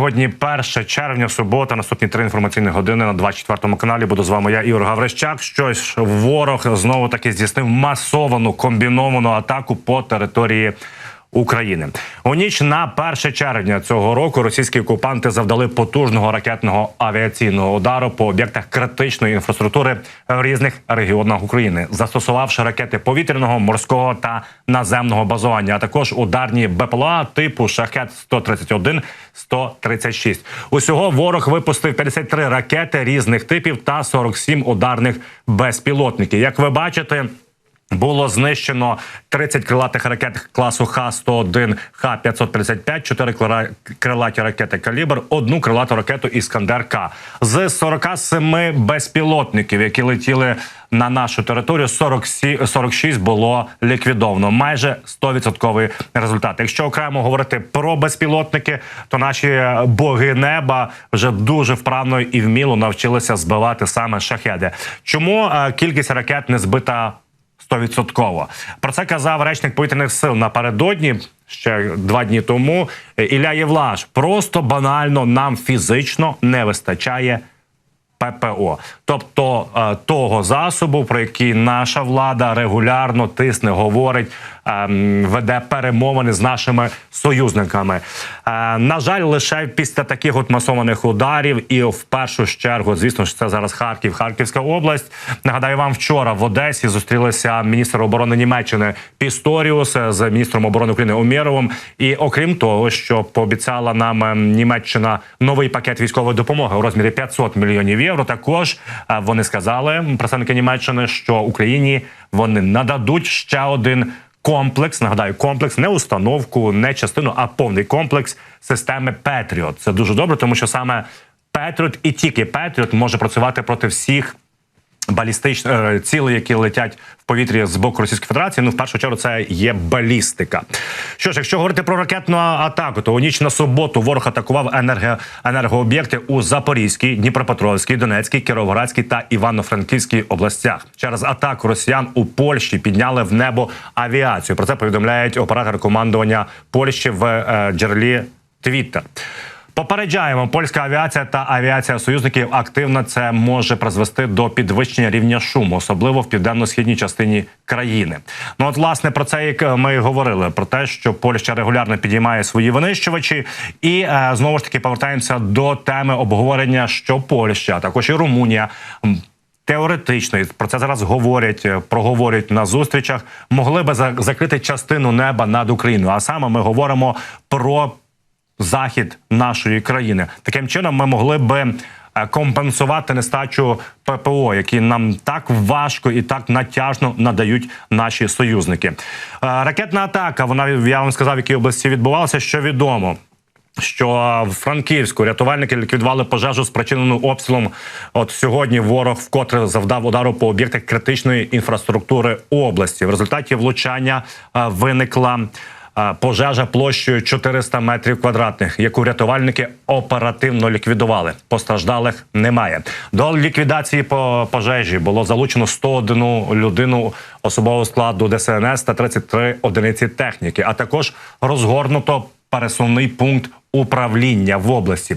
Сьогодні 1 червня, субота, наступні три інформаційні години на 24 каналі. Буду з вами я, Ігор Гаврищак. Щось ворог знову таки здійснив масовану комбіновану атаку по території. України у ніч на 1 червня цього року російські окупанти завдали потужного ракетного авіаційного удару по об'єктах критичної інфраструктури в різних регіонах України, застосувавши ракети повітряного, морського та наземного базування, а також ударні БПЛА типу шахет 131 136 Усього ворог випустив 53 ракети різних типів та 47 ударних безпілотників. Як ви бачите. Було знищено 30 крилатих ракет класу Х-101, Х-555, 4 крилаті ракети «Калібр», одну крилату ракету «Іскандер-К». З 47 безпілотників, які летіли на нашу територію, 47, 46 було ліквідовано. Майже 100% результат. Якщо окремо говорити про безпілотники, то наші боги неба вже дуже вправно і вміло навчилися збивати саме шахеди. Чому е, кількість ракет не збита? Стовідсотково про це казав речник повітряних сил напередодні ще два дні тому. Ілля Євлаш просто банально нам фізично не вистачає. ППО, тобто е, того засобу, про який наша влада регулярно тисне, говорить, веде перемовини з нашими союзниками. Е, на жаль, лише після таких от масованих ударів, і в першу чергу, звісно ж, це зараз Харків, Харківська область. Нагадаю, вам вчора в Одесі зустрілися міністр оборони Німеччини Пісторіус з міністром оборони України Умєровим. І окрім того, що пообіцяла нам ем, Німеччина новий пакет військової допомоги у розмірі 500 мільйонів євро. Також е, вони сказали представники Німеччини, що Україні вони нададуть ще один комплекс. Нагадаю, комплекс не установку, не частину, а повний комплекс системи Петріот. Це дуже добре, тому що саме Петріот і тільки Петріот може працювати проти всіх. Балістичні е, цілі, які летять в повітрі з боку Російської Федерації, ну в першу чергу це є балістика. Що ж, якщо говорити про ракетну атаку, то у ніч на суботу ворог атакував енерго, енергооб'єкти у Запорізькій, Дніпропетровській, Донецькій, Кіровоградській та Івано-Франківській областях. Через атаку росіян у Польщі підняли в небо авіацію. Про це повідомляють оператори командування Польщі в е, джерелі Твіттер. Попереджаємо, польська авіація та авіація союзників активно це може призвести до підвищення рівня шуму, особливо в південно-східній частині країни. Ну от власне про це як ми говорили про те, що Польща регулярно підіймає свої винищувачі, і е, знову ж таки повертаємося до теми обговорення, що Польща, а також і Румунія. Теоретично і про це зараз говорять, проговорюють на зустрічах. Могли би закрити частину неба над Україною. А саме ми говоримо про захід нашої країни. Таким чином, ми могли би е, компенсувати нестачу ППО, які нам так важко і так натяжно надають наші союзники. Е, ракетна атака. Вона я вам сказав, в якій області відбувалася. Що відомо. Що в Франківську рятувальники ліквідували пожежу спричинену обстрілом. От сьогодні ворог вкотре завдав удару по об'єктах критичної інфраструктури області. В результаті влучання е, виникла пожежа площею 400 метрів квадратних, яку рятувальники оперативно ліквідували. Постраждалих немає. До ліквідації по пожежі було залучено 101 людину особового складу ДСНС та 33 одиниці техніки, а також розгорнуто пересувний пункт управління в області.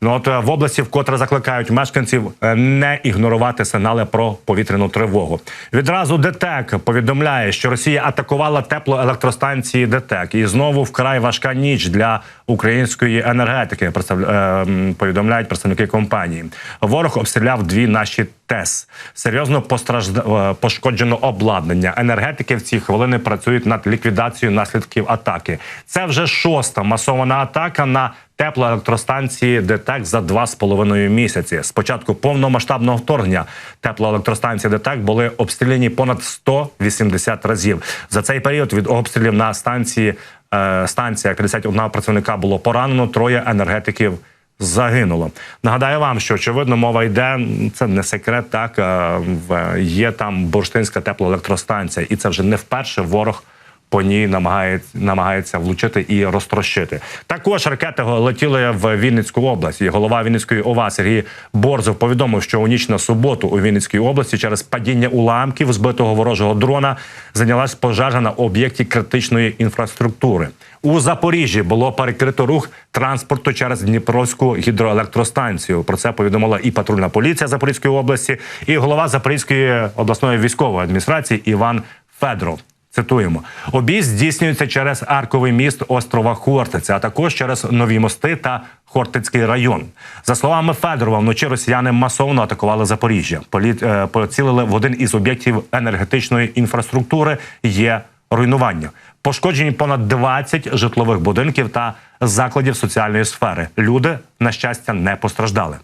Ну от е, в області вкотре закликають мешканців е, не ігнорувати сигнали про повітряну тривогу. Відразу ДТЕК повідомляє, що Росія атакувала теплоелектростанції ДТЕК, і знову вкрай важка ніч для української енергетики. Е, повідомляють представники компанії. Ворог обстріляв дві наші ТЕС. Серйозно постражда... пошкоджено обладнання. Енергетики в ці хвилини працюють над ліквідацією наслідків атаки. Це вже шоста масована атака на теплоелектростанції ДТЕК за два з половиною місяці. Спочатку повномасштабного вторгнення теплоелектростанції ДТЕК були обстріляні понад 180 разів. За цей період від обстрілів на станції е, станція 51 працівника було поранено. Троє енергетиків. Загинуло. Нагадаю вам, що очевидно мова йде. Це не секрет. Так е, є там бурштинська теплоелектростанція, і це вже не вперше ворог по ній намагається, намагається влучити і розтрощити. Також ракети летіли в Вінницьку область. І голова Вінницької ОВА Сергій Борзов повідомив, що у ніч на суботу у Вінницькій області через падіння уламків збитого ворожого дрона зайнялась пожежа на об'єкті критичної інфраструктури. У Запоріжжі було перекрито рух транспорту через Дніпровську гідроелектростанцію. Про це повідомила і патрульна поліція Запорізької області, і голова Запорізької обласної військової адміністрації Іван Федоров. Цитуємо, обій здійснюється через арковий міст острова Хортиця, а також через нові мости та Хортицький район. За словами Федорова, вночі росіяни масовно атакували Запоріжжя. Полі... е, поцілили в один із об'єктів енергетичної інфраструктури. Є руйнування. Пошкоджені понад 20 житлових будинків та закладів соціальної сфери. Люди, на щастя, не постраждали.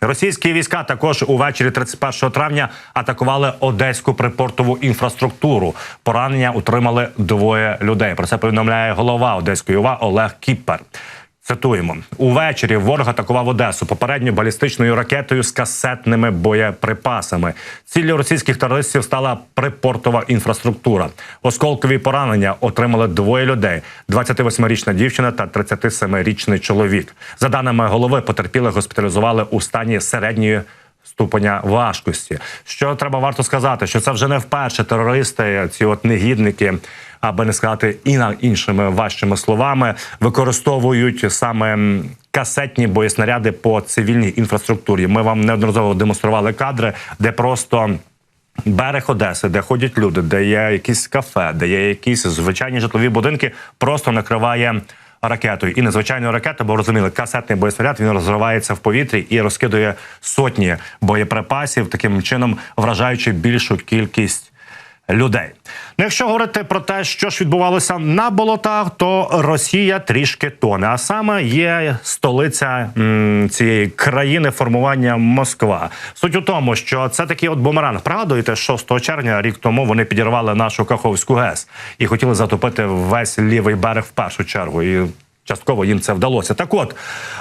Російські війська також увечері 31 травня атакували одеську припортову інфраструктуру. Поранення отримали двоє людей. Про це повідомляє голова Одеської ОВА Олег Кіппер. Цитуємо увечері. Ворог атакував Одесу попередньо балістичною ракетою з касетними боєприпасами. Ціллю російських терористів стала припортова інфраструктура. Осколкові поранення отримали двоє людей: – 28-річна дівчина та 37-річний чоловік. За даними голови, потерпілих госпіталізували у стані середньої ступеня важкості. Що треба варто сказати, що це вже не вперше терористи, ці от негідники, аби не сказати і на іншими важчими словами, використовують саме касетні боєснаряди по цивільній інфраструктурі. Ми вам неодноразово демонстрували кадри, де просто. Берег Одеси, де ходять люди, де є якісь кафе, де є якісь звичайні житлові будинки, просто накриває ракетою. І незвичайною ракетою, бо розуміли, касетний боєснаряд він розривається в повітрі і розкидує сотні боєприпасів, таким чином вражаючи більшу кількість людей. Ну, якщо говорити про те, що ж відбувалося на болотах, то Росія трішки тоне. А саме є столиця цієї країни формування Москва. Суть у тому, що це такий от бумеранг. Пригадуєте, 6 червня, рік тому вони підірвали нашу Каховську ГЕС і хотіли затопити весь лівий берег в першу чергу. І Частково їм це вдалося. Так от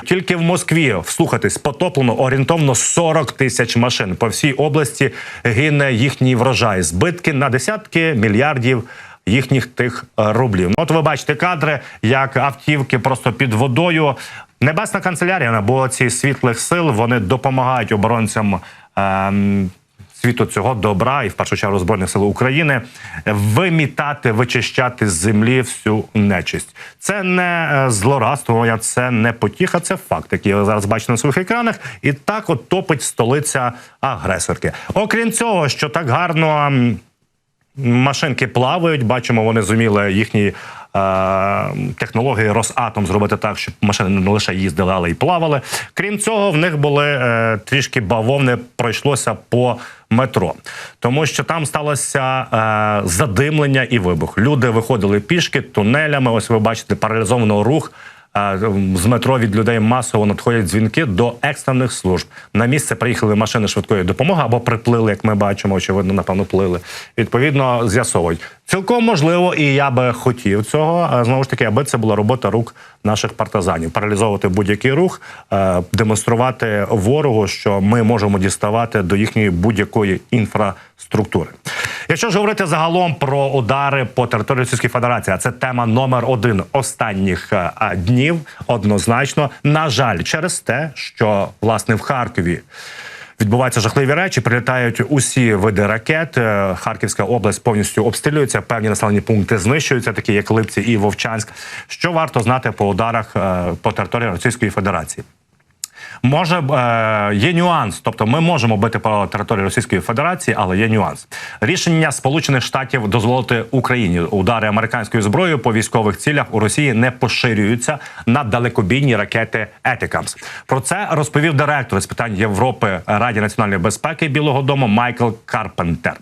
тільки в Москві вслухатись потоплено орієнтовно 40 тисяч машин. По всій області гине їхній врожай. Збитки на десятки мільярдів. Їхніх тих рублів. От ви бачите кадри, як автівки просто під водою. Небесна канцелярія, бо ці світлих сил вони допомагають оборонцям ем, світу цього добра і в першу чергу збройних сил України вимітати, вичищати з землі всю нечисть. Це не е, злорадство, це не потіха, це факт, який ви зараз бачите на своїх екранах. І так от топить столиця агресорки. Окрім цього, що так гарно. Машинки плавають, бачимо, вони зуміли їхні е, технології Росатом зробити так, щоб машини не лише їздили, але й плавали. Крім цього, в них були е, трішки бавовни, пройшлося по метро, тому що там сталося е, задимлення і вибух. Люди виходили пішки тунелями. Ось ви бачите паралізовано рух. З метро від людей масово надходять дзвінки до екстрених служб. На місце приїхали машини швидкої допомоги або приплили, як ми бачимо, очевидно, напевно, плили. Відповідно, з'ясовують. Цілком можливо, і я би хотів цього. Знову ж таки, аби це була робота рук наших партизанів, паралізовувати будь-який рух, е, демонструвати ворогу, що ми можемо діставати до їхньої будь-якої інфраструктури. Якщо ж говорити загалом про удари по території Російської Федерації, а це тема номер один останніх е, днів. Однозначно, на жаль, через те, що власне в Харкові. Відбуваються жахливі речі, прилітають усі види ракет. Е, Харківська область повністю обстрілюється. Певні населені пункти знищуються, такі як Липці і Вовчанськ. Що варто знати по ударах е, по території Російської Федерації? Може е, є нюанс, тобто ми можемо бити по території Російської Федерації, але є нюанс. Рішення Сполучених Штатів дозволити Україні удари американською зброєю по військових цілях у Росії не поширюються на далекобійні ракети Етикамс. Про це розповів директор з питань Європи Раді національної безпеки Білого Дому Майкл Карпентер.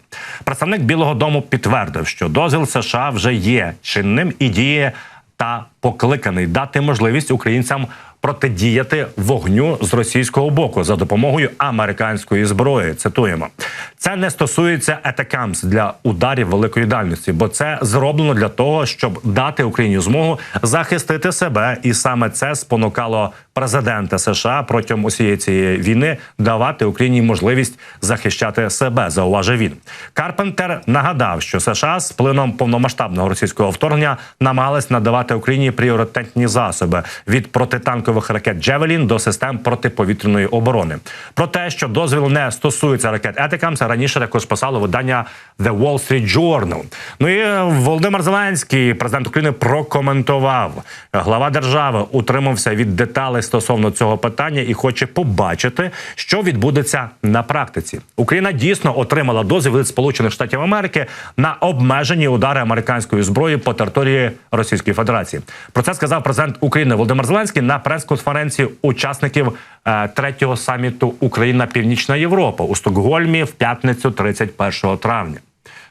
Представник Білого Дому підтвердив, що дозвіл США вже є чинним і діє та покликаний дати можливість українцям протидіяти вогню з російського боку за допомогою американської зброї. Цитуємо, це не стосується етакамс для ударів великої дальності, бо це зроблено для того, щоб дати Україні змогу захистити себе, і саме це спонукало президента США протягом усієї цієї війни давати Україні можливість захищати себе. Зауважив він. Карпентер нагадав, що США з плином повномасштабного російського вторгнення намагались надавати Україні пріоритетні засоби від протитанкових ракет Джевелін до систем протиповітряної оборони. Про те, що дозвіл не стосується ракет Етикамс, раніше також писало видання The Wall Street Journal. Ну і Володимир Зеленський, президент України, прокоментував. Глава держави утримався від деталей стосовно цього питання і хоче побачити, що відбудеться на практиці. Україна дійсно отримала дозвіл від Сполучених Штатів Америки на обмежені удари американської зброї по території Російської Федерації. Про це сказав президент України Володимир Зеленський на прес-конференції учасників е, третього саміту Україна Північна Європа у Стокгольмі в п'ятницю, 31 травня.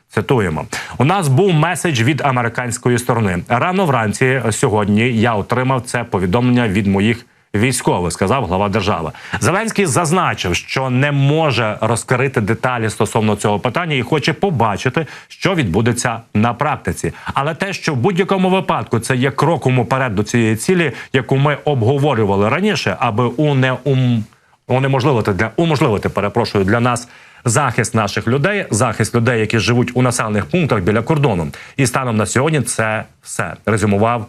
Цитуємо: у нас був меседж від американської сторони. Рано вранці сьогодні я отримав це повідомлення від моїх військових, сказав глава держави. Зеленський зазначив, що не може розкрити деталі стосовно цього питання і хоче побачити, що відбудеться на практиці. Але те, що в будь-якому випадку це є кроком уперед до цієї цілі, яку ми обговорювали раніше, аби унеум унеможливити для уможливити, перепрошую для нас захист наших людей, захист людей, які живуть у населених пунктах біля кордону. І станом на сьогодні це все резюмував.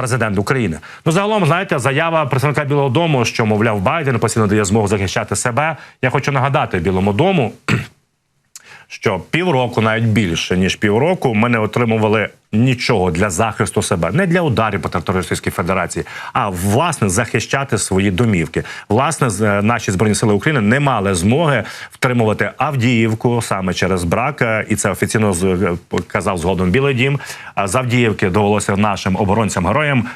Президент України. Ну загалом, знаєте, заява представника Білого Дому, що мовляв Байден постійно дає змогу захищати себе. Я хочу нагадати Білому Дому, що півроку, навіть більше ніж півроку, ми не отримували нічого для захисту себе, не для ударів по території Російської Федерації, а власне захищати свої домівки. Власне, е, наші збройні сили України не мали змоги втримувати Авдіївку саме через брак, е, і це офіційно е, казав згодом Білий Дім. А з Авдіївки довелося нашим оборонцям героям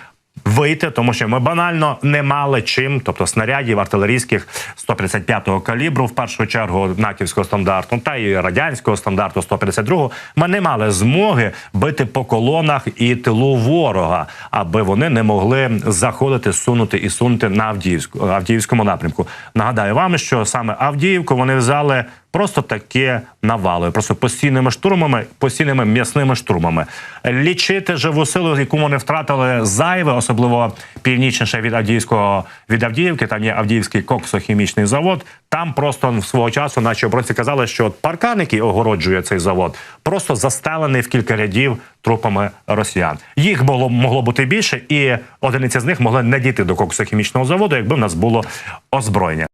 вийти, тому що ми банально не мали чим, тобто снарядів артилерійських 155-го калібру, в першу чергу натівського стандарту, та і радянського стандарту 152-го, Ми не мали змоги бити по колонах і тилу ворога, аби вони не могли заходити, сунути і сунути на Авдіївську Авдіївському напрямку. Нагадаю вам, що саме Авдіївку вони взяли. Просто таке навалою, просто постійними штурмами, постійними м'ясними штурмами. Лічити живу силу, яку вони втратили зайве, особливо північніше від Авдіївського від Авдіївки. Там є Авдіївський коксохімічний завод. Там просто свого часу наші оборонці казали, що от паркан, який огороджує цей завод, просто застелений в кілька рядів трупами росіян. Їх було могло бути більше, і одиниці з них могли не дійти до коксохімічного заводу, якби в нас було озброєння.